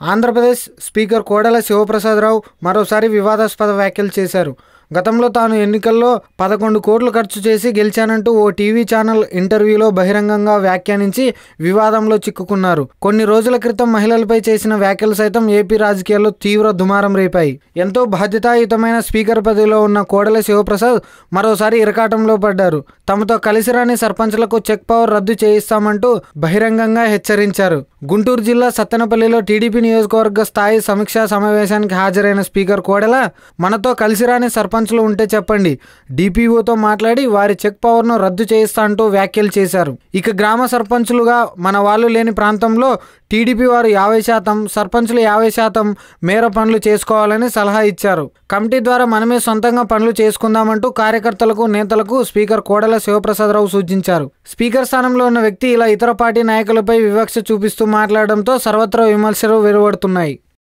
Andhra Pradesh speaker Kodela Sivaprasadarao మరోసారి వివాదాస్పద వ్యాఖ్యలు చేశారు. గతంలో తాను ఎన్నికల్లో పదకొండు కోట్లు ఖర్చు చేసి గెలిచానంటూ ఓ టీవీ ఛానల్ ఇంటర్వ్యూలో బహిరంగంగా వ్యాఖ్యానించి వివాదంలో చిక్కుకున్నారు. కొన్ని రోజుల క్రితం మహిళలపై చేసిన వ్యాఖ్యలు సైతం ఏపీ రాజకీయాల్లో తీవ్ర దుమారం రేపాయి. ఎంతో బాధ్యతాయుతమైన స్పీకర్ పదవిలో ఉన్న కోడల శివప్రసాద్ మరోసారి ఇరకాటంలో పడ్డారు. తమతో కలిసి రాని సర్పంచ్లకు చెక్ పవర్ రద్దు చేయిస్తామంటూ బహిరంగంగా హెచ్చరించారు. గుంటూరు జిల్లా సత్తెనపల్లిలో టీడీపీ నియోజకవర్గ స్థాయి సమీక్షా సమావేశానికి హాజరైన స్పీకర్ కోడెల మనతో కలిసి రాని సర్పంచ్లు ఉంటే చెప్పండి. డిపిఓతో మాట్లాడి వారి చెక్ పవర్ను రద్దు చేయిస్తా అంటూ వ్యాఖ్యలు చేశారు. ఇక గ్రామ సర్పంచులుగా మన వాళ్ళు లేని ప్రాంతంలో టీడీపీ వారు యాభై శాతం సర్పంచులు యాభై శాతం మేర పనులు చేసుకోవాలని సలహా ఇచ్చారు. కమిటీ ద్వారా మనమే సొంతంగా పనులు చేసుకుందామంటూ కార్యకర్తలకు నేతలకు స్పీకర్ కోడల శివప్రసాదరావు సూచించారు. స్పీకర్ స్థానంలో ఉన్న వ్యక్తి ఇలా ఇతర పార్టీ నాయకులపై వివక్ష చూపిస్తూ మాట్లాడడంతో సర్వత్రా విమర్శలు వెలువడుతున్నాయి